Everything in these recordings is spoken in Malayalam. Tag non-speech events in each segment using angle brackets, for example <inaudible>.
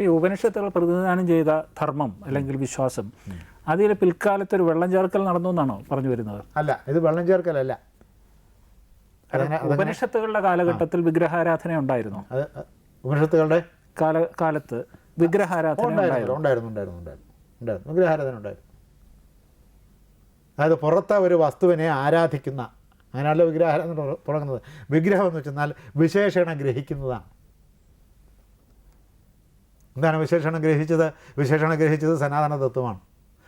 ഈ ഉപനിഷത്തുകൾ പ്രതിനിധാനം ചെയ്ത ധർമ്മം അല്ലെങ്കിൽ വിശ്വാസം അതിൽ പിൽക്കാലത്ത് ഒരു വെള്ളം ചേർക്കൽ നടന്നു എന്നാണോ പറഞ്ഞു വരുന്നത്? അല്ല ഇത് വെള്ളം ചേർക്കലല്ല. ഉപനിഷത്തുകളുടെ കാലഘട്ടത്തിൽ വിഗ്രഹാരാധന ഉണ്ടായിരുന്നു. ഉപനിഷത്തുകളുടെ? കാല കാലത്ത് വിഗ്രഹാരാധന ഉണ്ടായിരുന്നു ഉണ്ടായിരുന്നു. ഉണ്ടായിരുന്നു ഉണ്ടായിരുന്നു ഉണ്ടായിരുന്നു വിഗ്രഹാരാധന ഉണ്ടായിരുന്നു. അതായത് പുറത്തെ ഒരു വസ്തുവിനെ ആരാധിക്കുന്ന അങ്ങനെയല്ല വിഗ്രഹാരാധന തുട- തുടങ്ങുന്നത്. വിഗ്രഹം എന്ന് വെച്ചെന്നാൽ വിശേഷണം ഗ്രഹിക്കുന്നതാണ്. എന്താണ് വിശേഷണം ഗ്രഹിച്ചത്? വിശേഷണം ഗ്രഹിച്ചത് സനാതന തത്വമാണ്.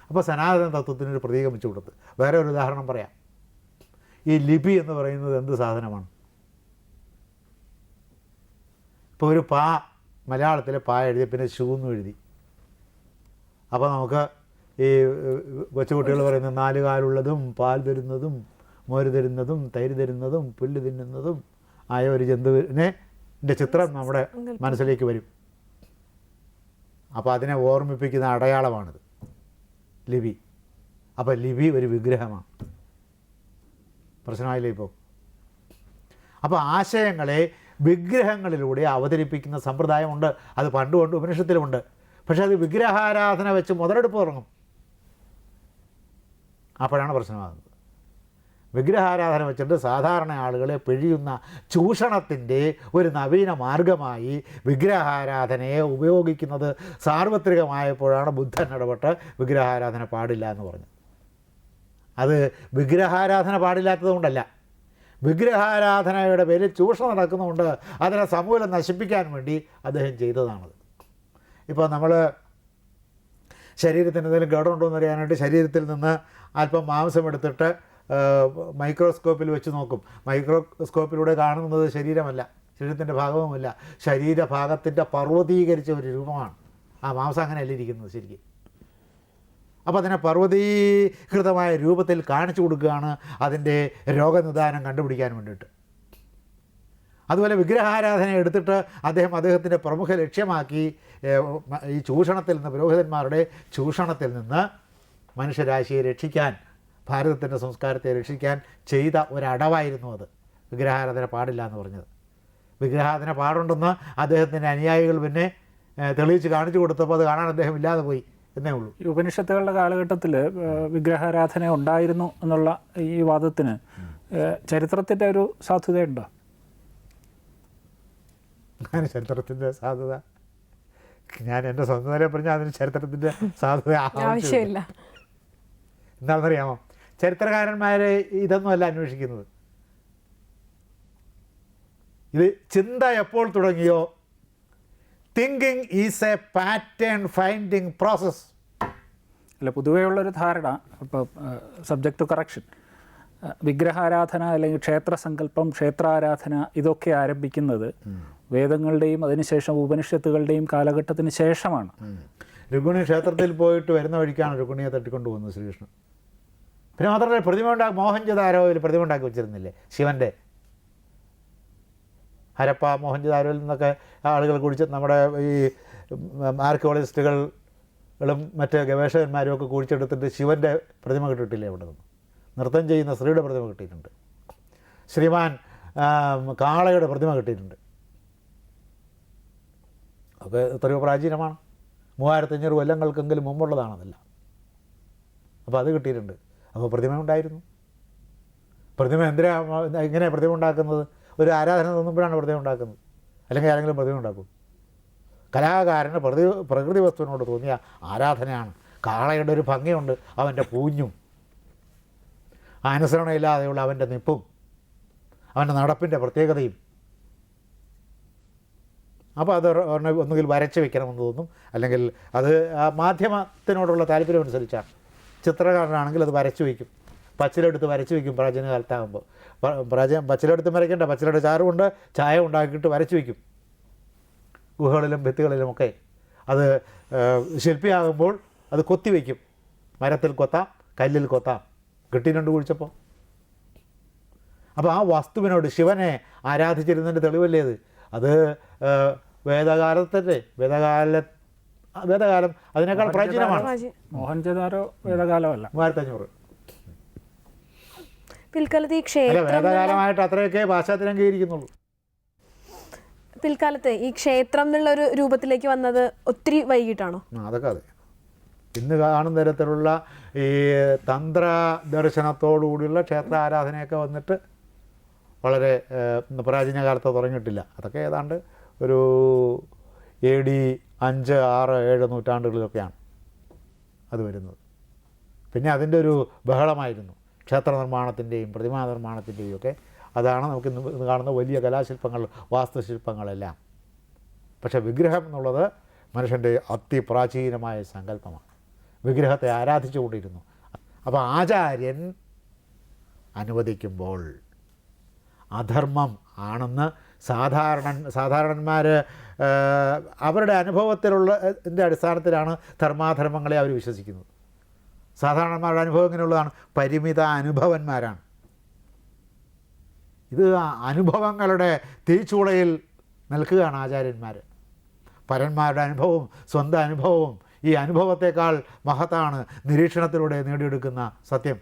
അപ്പോൾ സനാതന തത്വത്തിനൊരു പ്രതീകം വെച്ച് കൊടുത്ത്. വേറെ ഒരു ഉദാഹരണം പറയാം. ഈ ലിപി എന്ന് പറയുന്നത് എന്ത് സാധനമാണ്? ഇപ്പോൾ ഒരു പാ മലയാളത്തിലെ പാ എഴുതി പിന്നെ ഷൂ എന്ന് എഴുതി. അപ്പോൾ നമുക്ക് ഈ കൊച്ചുകുട്ടികൾ പറയുന്ന നാല് കാലുള്ളതും പാൽ തരുന്നതും മോര് തരുന്നതും തൈര് തരുന്നതും പുല്ല് തിന്നുന്നതും ആയ ഒരു ജന്തുവിനെ ചിത്രം നമ്മുടെ മനസ്സിലേക്ക് വരും. അപ്പോൾ അതിനെ ഓർമ്മിപ്പിക്കുന്ന അടയാളമാണിത്. ലിപി. അപ്പോൾ ലിപി ഒരു വിഗ്രഹമാണ്. പ്രശ്നമായില്ലേ ഇപ്പോൾ അപ്പോൾ ആശയങ്ങളെ വിഗ്രഹങ്ങളിലൂടെ അവതരിപ്പിക്കുന്ന സമ്പ്രദായമുണ്ട്. അത് പണ്ടുകൊണ്ട് ഉപനിഷത്തിലുമുണ്ട്. പക്ഷേ അത് വിഗ്രഹാരാധന വെച്ച് മുതലെടുപ്പ് തുടങ്ങും. അപ്പോഴാണ് പ്രശ്നമാകുന്നത്. വിഗ്രഹാരാധന വെച്ചിട്ട് സാധാരണ ആളുകളെ പിഴിയുന്ന ചൂഷണത്തിന്റെ ഒരു നവീന മാർഗമായി വിഗ്രഹാരാധനയെ ഉപയോഗിക്കുന്നത് സാർവത്രികമായപ്പോഴാണ് ബുദ്ധൻ ഇടപെട്ട് വിഗ്രഹാരാധന പാടില്ല എന്ന് പറഞ്ഞു അത് വിഗ്രഹാരാധന പാടില്ലാത്തതുകൊണ്ടല്ല വിഗ്രഹാരാധനയുടെ പേരിൽ ചൂഷണം നടക്കുന്നതുകൊണ്ട് അതിനെ സമൂലം നശിപ്പിക്കാൻ വേണ്ടി അദ്ദേഹം ചെയ്തതാണത്. ഇപ്പോൾ നമ്മൾ ശരീരത്തിന് എന്തെങ്കിലും കേടുണ്ടോ എന്ന് അറിയാനായിട്ട് ശരീരത്തിൽ നിന്ന് അല്പം മാംസം എടുത്തിട്ട് മൈക്രോസ്കോപ്പിൽ വെച്ച് നോക്കും. മൈക്രോസ്കോപ്പിലൂടെ കാണുന്നത് ശരീരമല്ല ശരീരത്തിന്റെ ഭാഗവുമല്ല. ശരീരഭാഗത്തിന്റെ പർവതീകരിച്ച ഒരു രൂപമാണ്. ആ മാംസം അങ്ങനെയല്ല ഇരിക്കുന്നത് ശരിക്കും. അപ്പോൾ അതിനെ പർവതീകൃതമായ രൂപത്തിൽ കാണിച്ചു കൊടുക്കുകയാണ് അതിന്റെ രോഗനിദാനം കണ്ടുപിടിക്കാൻ വേണ്ടിയിട്ട്. അതുപോലെ വിഗ്രഹാരാധന എടുത്തിട്ട് അദ്ദേഹം അദ്ദേഹത്തിന്റെ പ്രമുഖ ലക്ഷ്യമാക്കി ഈ ചൂഷണത്തിൽ നിന്ന് പുരോഹിതന്മാരുടെ ചൂഷണത്തിൽ നിന്ന് മനുഷ്യരാശിയെ രക്ഷിക്കാൻ ഭാരതത്തിന്റെ സംസ്കാരത്തെ രക്ഷിക്കാൻ ചെയ്ത ഒരടവായിരുന്നു അത്. വിഗ്രഹാരാധന പാടില്ല എന്ന് പറഞ്ഞത്. വിഗ്രഹാരാധന പാടുണ്ടെന്ന് അദ്ദേഹത്തിന്റെ അനുയായികൾ പിന്നെ തെളിയിച്ച് കാണിച്ചു കൊടുത്തപ്പോൾ അത് കാണാൻ അദ്ദേഹം ഇല്ലാതെ പോയി എന്നേ ഉള്ളൂ. ഈ ഉപനിഷത്തുകളുടെ കാലഘട്ടത്തിൽ വിഗ്രഹാരാധന ഉണ്ടായിരുന്നു എന്നുള്ള ഈ വാദത്തിന് ചരിത്രത്തിന്റെ ഒരു സാധ്യതയുണ്ടോ? അങ്ങനെ ചരിത്രത്തിന്റെ സാധ്യത? ഞാൻ എന്റെ സ്വന്തം നിലയിൽ പറഞ്ഞാൽ അതിന് ചരിത്രത്തിന്റെ സാധ്യത ആവശ്യമില്ല. ആവശ്യമില്ല. എന്താണെന്നറിയാമോ? ചരിത്രകാരന്മാരെ ഇതൊന്നുമല്ല അന്വേഷിക്കുന്നത്. ഇത് ചിന്ത എപ്പോൾ തുടങ്ങിയോ? Thinking is a pattern finding process അല്ല പൊതുവേ ഉള്ളൊരു ധാരണ ഇപ്പോൾ സബ്ജക്ട് ടു കറക്ഷൻ വിഗ്രഹാരാധന അല്ലെങ്കിൽ ക്ഷേത്ര ക്ഷേത്രസങ്കല്പം ക്ഷേത്രാരാധന ഇതൊക്കെ ആരംഭിക്കുന്നത് വേദങ്ങളുടെയും അതിനുശേഷം ഉപനിഷത്തുകളുടെയും കാലഘട്ടത്തിന് ശേഷമാണ്. രുക്മിണി ക്ഷേത്രത്തിൽ പോയിട്ട് വരുന്ന വഴിക്കാണ് രുക്മിണിയെ തട്ടിക്കൊണ്ടുപോകുന്നത് ശ്രീകൃഷ്ണൻ. പിന്നെ മാത്രമല്ല പ്രതിമ ഉണ്ടാക്കി മോഹൻജദാരോയിൽ പ്രതിമ ഉണ്ടാക്കി വെച്ചിരുന്നില്ലേ? ശിവന്റെ ഹരപ്പ മോഹൻജദാരോയിൽ നിന്നൊക്കെ ആളുകൾ കുടിച്ച് നമ്മുടെ ഈ ആർക്കിയോളജിസ്റ്റുകളും മറ്റ് ഗവേഷകന്മാരും ഒക്കെ കുഴിച്ചെടുത്തിട്ട് ശിവന്റെ പ്രതിമ കിട്ടിയിട്ടില്ലേ അവിടെ നിന്ന്? നൃത്തം ചെയ്യുന്ന സ്ത്രീയുടെ പ്രതിമ കിട്ടിയിട്ടുണ്ട്. ശ്രീമാൻ കാളയുടെ പ്രതിമ കിട്ടിയിട്ടുണ്ട്. ഒക്കെ എത്രയോ പ്രാചീനമാണ്. മൂവായിരത്തഞ്ഞൂറ് കൊല്ലങ്ങൾക്കെങ്കിലും മുമ്പുള്ളതാണെന്നല്ല. അപ്പോൾ അത് കിട്ടിയിട്ടുണ്ട്. അപ്പോൾ പ്രതിമ ഉണ്ടായിരുന്നു. പ്രതിമ എന്തിനാ എങ്ങനെയാണ് പ്രതിമ ഉണ്ടാക്കുന്നത്? ഒരു ആരാധന തോന്നുമ്പോഴാണ് പ്രതിമ ഉണ്ടാക്കുന്നത്. അല്ലെങ്കിൽ ആരെങ്കിലും പ്രതിമ ഉണ്ടാക്കും. കലാകാരന് പ്രതി പ്രകൃതി വസ്തുവിനോട് തോന്നിയ ആരാധനയാണ്. കാളയുടെ ഒരു ഭംഗിയുണ്ട് അവന്റെ പൂഞ്ഞും. അനുസരണയില്ലാതെയുള്ള അവന്റെ നിപ്പും. അവന്റെ നടപ്പിന്റെ പ്രത്യേകതയും. അപ്പോൾ അത് ഒന്നുകിൽ വരച്ച് വെക്കണമെന്ന് തോന്നും. അല്ലെങ്കിൽ അത് മാധ്യമത്തിനോടുള്ള താല്പര്യം അനുസരിച്ചാണ് ചിത്രകാരനാണെങ്കിൽ അത് വരച്ചു വയ്ക്കും. പച്ചിലെടുത്ത് വരച്ചു വയ്ക്കും പ്രാചീന കാലത്താകുമ്പോൾ. പ്രാചീന പച്ചിലെടുത്ത് വരയ്ക്കണ്ട. പച്ചിലയുടെ ചാറുകൊണ്ട് ചായ ഉണ്ടാക്കിയിട്ട് വരച്ചു വയ്ക്കും. ഗുഹകളിലും ഭിത്തികളിലുമൊക്കെ അത് ശില്പിയാകുമ്പോൾ അത് കൊത്തി വയ്ക്കും. മരത്തിൽ കൊത്താം കല്ലിൽ കൊത്താം. കിട്ടിയിട്ടുണ്ട് കുഴിച്ചപ്പോൾ. അപ്പോൾ ആ വസ്തുവിനോട് ശിവനെ ആരാധിച്ചിരുന്നതിന്റെ തെളിവല്ലേ അത്? അത് വേദകാലത്തല്ലേ? വേദകാല വേദകാലം അതിനേക്കാൾ പ്രാചീനമാണ്. പ്രാചീ- മോഹൻജദാരോ വേദകാലമല്ല. മൂവായിരത്തഞ്ഞൂറ്. പിൽക്കാലത്ത് ഈ ക്ഷേത്രം വേദകാലമായിട്ട് അത്രയൊക്കെ പാശ്ചാത്യം അംഗീകരിക്കുന്നുള്ളൂ പിൽക്കാലത്ത് ഈ ക്ഷേത്രം എന്നുള്ള ഒരു രൂപത്തിലേക്ക് വന്നത് ഒത്തിരി വൈകിട്ടാണോ? അതൊക്കെ അതെ. ഇന്ന് കാണുന്ന തരത്തിലുള്ള ഈ തന്ത്ര ദർശനത്തോടുകൂടിയുള്ള ക്ഷേത്ര ആരാധനയൊക്കെ വന്നിട്ട് വളരെ പ്രാചീന കാലത്ത് തുടങ്ങിയിട്ടില്ല. അതൊക്കെ ഏതാണ്ട് ഒരു എ ഡി അഞ്ച് ആറ് ഏഴ് നൂറ്റാണ്ടുകളിലൊക്കെയാണ് അത് വരുന്നത്. പിന്നെ അതിന്റെ ഒരു ബഹളമായിരുന്നു. ക്ഷേത്ര നിർമ്മാണത്തിന്റെയും പ്രതിമാ നിർമ്മാണത്തിന്റെയും ഒക്കെ. അതാണ് നമുക്ക് ഇന്ന് കാണുന്ന വലിയ കലാശില്പങ്ങൾ വാസ്തുശില്പങ്ങളെല്ലാം. പക്ഷേ വിഗ്രഹം എന്നുള്ളത് മനുഷ്യന്റെ അതിപ്രാചീനമായ സങ്കല്പമാണ്. വിഗ്രഹത്തെ ആരാധിച്ചുകൊണ്ടിരുന്നു അപ്പോൾ ആചാര്യൻ അനുവദിക്കുമ്പോൾ അധർമ്മം ആണെന്ന് സാധാരണ സാധാരണന്മാർ അവരുടെ അനുഭവത്തിലുള്ള അടിസ്ഥാനത്തിലാണ് ധർമാധർമ്മങ്ങളെ അവർ വിശ്വസിക്കുന്നത്. സാധാരണന്മാരുടെ അനുഭവം ഇങ്ങനെയുള്ളതാണ്. പരിമിത അനുഭവന്മാരാണ്. ഇത് അനുഭവങ്ങളുടെ തിരിച്ചുളയിൽ നിൽക്കുകയാണ് ആചാര്യന്മാർ പരന്മാരുടെ അനുഭവവും സ്വന്തം അനുഭവവും ഈ അനുഭവത്തെക്കാൾ മഹത്താണ് നിരീക്ഷണത്തിലൂടെ നേടിയെടുക്കുന്ന സത്യം.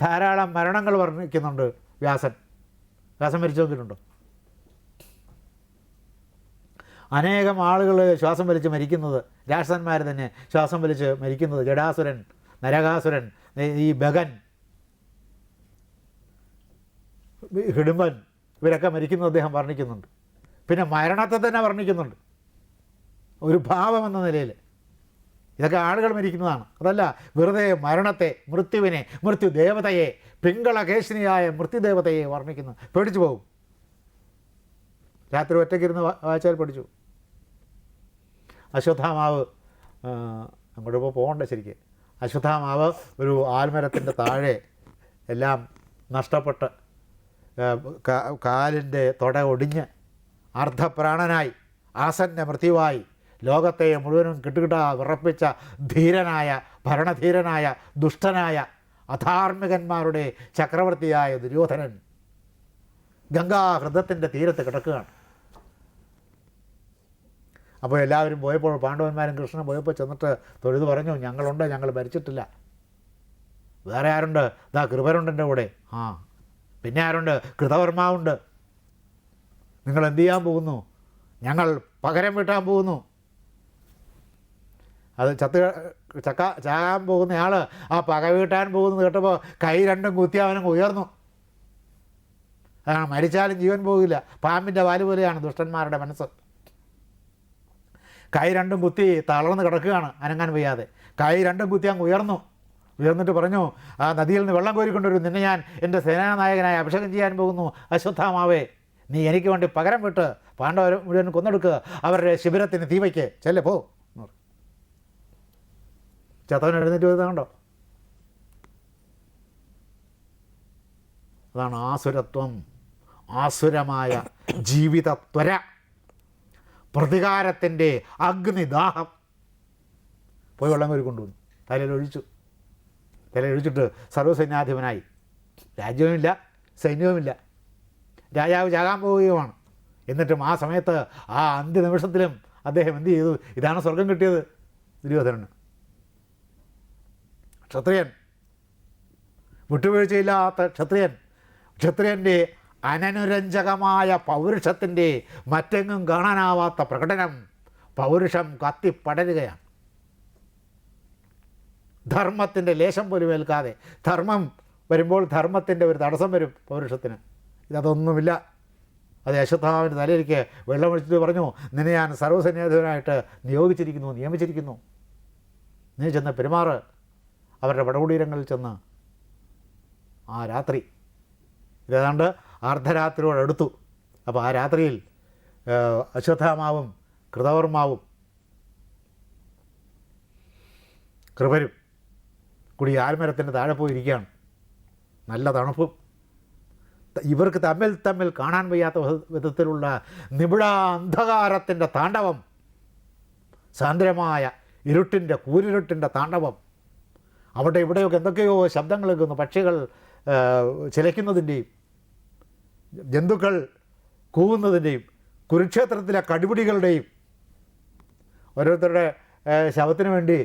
ധാരാളം മരണങ്ങൾ വർണിക്കുന്നുണ്ട് വ്യാസൻ. വ്യാസൻ വലിച്ചു നോക്കിയിട്ടുണ്ടോ അനേകം ആളുകൾ ശ്വാസം വലിച്ച് മരിക്കുന്നത് രാക്ഷസന്മാർ തന്നെ ശ്വാസം വലിച്ച് മരിക്കുന്നത് ജഡാസുരൻ നരകാസുരൻ ഈ ബഗൻ ഹിഡുമ്പൻ ഇവരൊക്കെ മരിക്കുന്നത് അദ്ദേഹം വർണിക്കുന്നുണ്ട്. പിന്നെ മരണത്തെ തന്നെ വർണിക്കുന്നുണ്ട്. ഒരു ഭാവം എന്ന നിലയിൽ ഇതൊക്കെ ആളുകൾ മരിക്കുന്നതാണ്. അതല്ല വെറുതെ മരണത്തെ മൃത്യുവിനെ മൃത്യുദേവതയെ പിങ്കളകേശിനിയായ മൃത്യുദേവതയെ വർണിക്കുന്നു. പേടിച്ചു പോകും രാത്രി ഒറ്റയ്ക്കിരുന്ന് വായിച്ചാൽ പഠിച്ചു അശ്വത്ഥാമാവ് അങ്ങോട്ട് ഇപ്പോൾ പോകണ്ട ശരിക്ക്. അശ്വത്ഥാമാവ് ഒരു ആൽമരത്തിന്റെ താഴെ എല്ലാം നഷ്ടപ്പെട്ട് കാലിന്റെ തുട ഒടിഞ്ഞ് അർദ്ധപ്രാണനായി ആസന്ന മൃത്യുവായി ലോകത്തെ മുഴുവനും കിട്ടുകിട്ട വിറപ്പിച്ച ധീരനായ ഭരണധീരനായ ദുഷ്ടനായ അധാർമികന്മാരുടെ ചക്രവർത്തിയായ ദുര്യോധനൻ ഗംഗാഹൃദത്തിന്റെ തീരത്ത് കിടക്കുകയാണ്. അപ്പോൾ എല്ലാവരും പോയപ്പോൾ പാണ്ഡവന്മാരും കൃഷ്ണൻ പോയപ്പോൾ ചെന്നിട്ട് തൊഴുത് പറഞ്ഞു ഞങ്ങളുണ്ട് ഞങ്ങൾ ഭരിച്ചിട്ടില്ല വേറെ ആരുണ്ട്? ഇതാ കൃപരുണ്ട് എന്റെ കൂടെ. ആ പിന്നെ ആരുണ്ട്? കൃതവർമാവുണ്ട്. നിങ്ങൾ എന്ത് ചെയ്യാൻ പോകുന്നു? ഞങ്ങൾ പകരം വീട്ടാൻ പോകുന്നു. അത് ചത്ത് ചക്ക ചാകാൻ പോകുന്നയാൾ ആ പക വീട്ടാൻ പോകുന്നത് കേട്ടപ്പോൾ കൈ രണ്ടും കുത്തി അവനും ഉയർന്നു. അതാണ് മരിച്ചാലും ജീവൻ പോകില്ല. പാമ്പിന്റെ വാൽ പോലെയാണ് ദുഷ്ടന്മാരുടെ മനസ്സ്. കൈ രണ്ടും കുത്തി തളർന്ന് കിടക്കുകയാണ് അനങ്ങാൻ വയ്യാതെ. കൈ രണ്ടും കുത്തി അങ്ങ് ഉയർന്നു. ഉയർന്നിട്ട് പറഞ്ഞു ആ നദിയിൽ നിന്ന് വെള്ളം കോരിക്കൊണ്ടുവരും. നിന്നെ ഞാൻ എന്റെ സേനാനായകനായി അഭിഷേകം ചെയ്യാൻ പോകുന്നു. അശ്വത്ഥാമാവേ നീ എനിക്ക് വേണ്ടി പകരം വിട്ട് പാണ്ഡവർ മുഴുവൻ കൊന്നെടുക്കുക അവരുടെ ശിബിരത്തിന് തീവയ്ക്ക് ചെല്ലെ പോ. ചത്തവൻ എഴുന്നേറ്റ് വരുന്നത് കണ്ടോ? അതാണ് ആസുരത്വം ആസുരമായ <coughs> ജീവിതത്വര പ്രതികാരത്തിന്റെ അഗ്നിദാഹം. പോയി വെള്ളം കോരി കൊണ്ടുവന്നു. തലയിൽ ഒഴിച്ചു. തലയിൽ ഒഴിച്ചിട്ട് സർവസൈന്യാധിപനായി. രാജ്യവുമില്ല സൈന്യവുമില്ല. രാജാവ് ചാകാൻ പോവുകയുമാണ്. എന്നിട്ടും ആ സമയത്ത് ആ അന്ത്യ നിമിഷത്തിലും അദ്ദേഹം എന്ത് ചെയ്തു? ഇതാണ് സ്വർഗം കിട്ടിയത്. ദുര്യോധനന്. ക്ഷത്രിയൻ. വിട്ടുവീഴ്ചയില്ലാത്ത ക്ഷത്രിയൻ. ക്ഷത്രിയന്റെ അനനുരഞ്ജകമായ പൗരുഷത്തിന്റെ മറ്റെങ്ങും കാണാനാവാത്ത പ്രകടനം പൗരുഷം കത്തിപ്പടരുകയാണ്. ധർമ്മത്തിന്റെ ലേശം പോലും ഏൽക്കാതെ ധർമ്മം വരുമ്പോൾ ധർമ്മത്തിന്റെ ഒരു തടസ്സം വരും പൗരുഷത്തിന്. ഇതൊന്നുമില്ല അത് അശ്വത്ഥാവിന്റെ തലയിലേക്ക് വെള്ളമൊഴിച്ചിട്ട് പറഞ്ഞു നിന്നെ ഞാൻ സർവസൈന്യാധിപനായിട്ട് നിയോഗിച്ചിരിക്കുന്നു നിയമിച്ചിരിക്കുന്നു. നീ ചെന്ന് പെരുമാറ്. അവരുടെ വടകുടീരങ്ങളിൽ ചെന്ന് ആ രാത്രി ഇതേതാണ്ട് അർദ്ധരാത്രിയോടടുത്തു അപ്പോൾ ആ രാത്രിയിൽ അശ്വത്ഥാമാവും കൃതവർമാവും കൃപരും കൂടി ആൽമരത്തിന്റെ താഴെ പോയിരിക്കുകയാണ്. നല്ല തണുപ്പും. ഇവർക്ക് തമ്മിൽ തമ്മിൽ കാണാൻ വയ്യാത്ത വിധത്തിലുള്ള നിബിഡ അന്ധകാരത്തിന്റെ താണ്ഡവം സാന്ദ്രമായ ഇരുട്ടിന്റെ കൂരിരുട്ടിന്റെ താണ്ഡവം അവിടെ ഇവിടെയൊക്കെ എന്തൊക്കെയോ ശബ്ദങ്ങൾ കേൾക്കുന്നു പക്ഷികൾ ചിലയ്ക്കുന്നതിന്റെയും ജന്തുക്കൾ കൂവുന്നതിന്റെയും കുരുക്ഷേത്രത്തിലെ കടിപിടികളുടെയും ഓരോരുത്തരുടെ ശവത്തിന് വേണ്ടി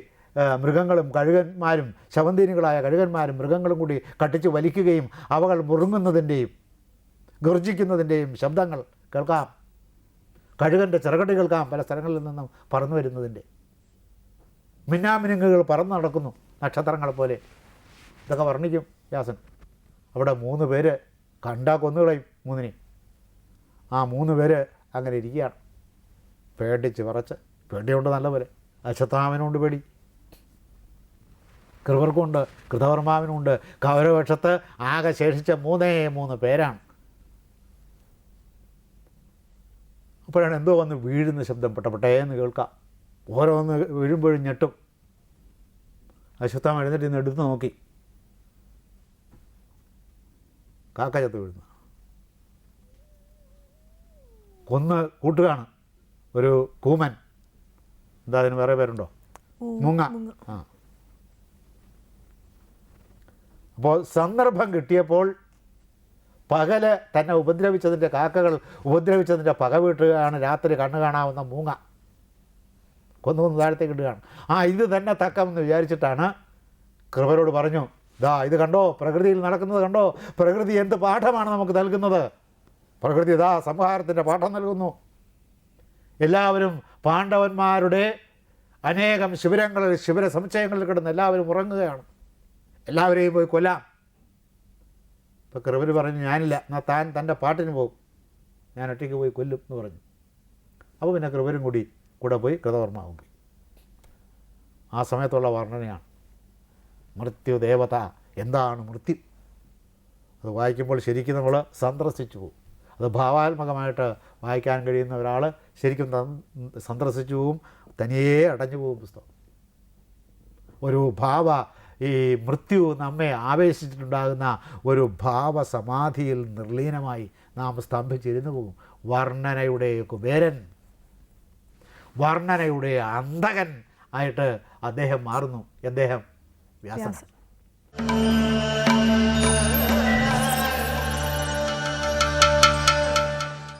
മൃഗങ്ങളും കഴുകന്മാരും ശവന്തീനികളായ കഴുകന്മാരും മൃഗങ്ങളും കൂടി കട്ടിച്ച് വലിക്കുകയും അവകൾ മുറുങ്ങുന്നതിന്റെയും ഗർജിക്കുന്നതിന്റെയും ശബ്ദങ്ങൾ കേൾക്കാം. കഴുകന്റെ ചിറകടി കേൾക്കാം. പല സ്ഥലങ്ങളിൽ നിന്നും പറന്നു വരുന്നതിന്റെ മിന്നാമിനുങ്ങുകൾ പറന്നു നടക്കുന്നു. നക്ഷത്രങ്ങളെ പോലെ ഇതൊക്കെ വർണിക്കും വ്യാസൻ. അവിടെ മൂന്ന് പേര് കണ്ടാ കൊന്നുകളയും മൂന്നിനെയും ആ മൂന്ന് പേര് അങ്ങനെ ഇരിക്കുകയാണ്. പേടിച്ച് വിറച്ച്. പേടിയുണ്ട് നല്ലപോലെ. അശ്വത്ഥാമനുണ്ട് പേടി. കൃവർക്കുണ്ട് കൃതവർമാവിനുണ്ട് കൗരവക്ഷത്ത് ആകെ ശേഷിച്ച മൂന്നേ മൂന്ന് പേരാണ്. അപ്പോഴാണ് എന്തോ വന്ന് വീഴുന്ന ശബ്ദം പെട്ടപ്പെട്ടേ എന്ന് കേൾക്കാം. ഓരോന്ന് വീഴുമ്പോഴും ഞെട്ടും. അശ്വത്ഥാമ എഴുന്നേറ്റ് ഇന്ന് എടുത്ത് നോക്കി. കാക്ക ചത്ത് വീഴുന്നു. കൊന്ന് കൂട്ടുകയാണ് ഒരു കൂമൻ. എന്താ അതിന് വേറെ പേരുണ്ടോ? മുങ്ങ. ആ. അപ്പോൾ സന്ദർഭം കിട്ടിയപ്പോൾ പകൽ തന്നെ ഉപദ്രവിച്ചതിന്റെ കാക്കകൾ ഉപദ്രവിച്ചതിന്റെ പക വീട്ടുകയാണ് രാത്രി കണ്ണു കാണാവുന്ന മൂങ്ങ. കൊന്നു കൊന്ന് താഴത്തേക്ക് ഇടുകയാണ്. ആ ഇത് തന്നെ തക്കമെന്ന് വിചാരിച്ചിട്ടാണ് കൃപരോട് പറഞ്ഞു ദാ ഇത് കണ്ടോ? പ്രകൃതിയിൽ നടക്കുന്നത് കണ്ടോ? പ്രകൃതി എന്ത് പാഠമാണ് നമുക്ക് നൽകുന്നത്? പ്രകൃതി ഇതാ സംഹാരത്തിന്റെ പാഠം നൽകുന്നു. എല്ലാവരും പാണ്ഡവന്മാരുടെ അനേകം ശിബിരങ്ങളിൽ ശിബിര സമുച്ചയങ്ങളിൽ കിടന്ന് എല്ലാവരും ഉറങ്ങുകയാണ്. എല്ലാവരെയും പോയി കൊല്ലാം. ഇപ്പോൾ കൃപര് പറഞ്ഞു ഞാനില്ല എന്നാൽ താൻ തന്റെ പാട്ടിന് പോകും. ഞാൻ ഒറ്റയ്ക്ക് പോയി കൊല്ലും എന്ന് പറഞ്ഞു. അപ്പോൾ പിന്നെ കൃപരും കൂടി കൂടെ പോയി കൃതകർമാവും പോയി ആ സമയത്തുള്ള വർണനയാണ്. മൃത്യു ദേവത എന്താണ് മൃത്യു? അത് വായിക്കുമ്പോൾ ശരിക്കും നമ്മൾ സന്ദർശിച്ചു പോകും. അത് ഭാവാത്മകമായിട്ട് വായിക്കാൻ കഴിയുന്ന ഒരാൾ ശരിക്കും സന്ദർശിച്ചു പോവും തനിയേ അടഞ്ഞു പോകും പുസ്തകം. ഒരു ഭാവ ഈ മൃത്യു നമ്മെ ആവേശിച്ചിട്ടുണ്ടാകുന്ന ഒരു ഭാവ സമാധിയിൽ നിർലീനമായി നാം സ്തംഭിച്ചിരുന്നു പോകും. വർണനയുടെ കുബേരൻ വർണനയുടെ അന്തകൻ ആയിട്ട് അദ്ദേഹം മാറുന്നു. അദ്ദേഹം വ്യാസൻ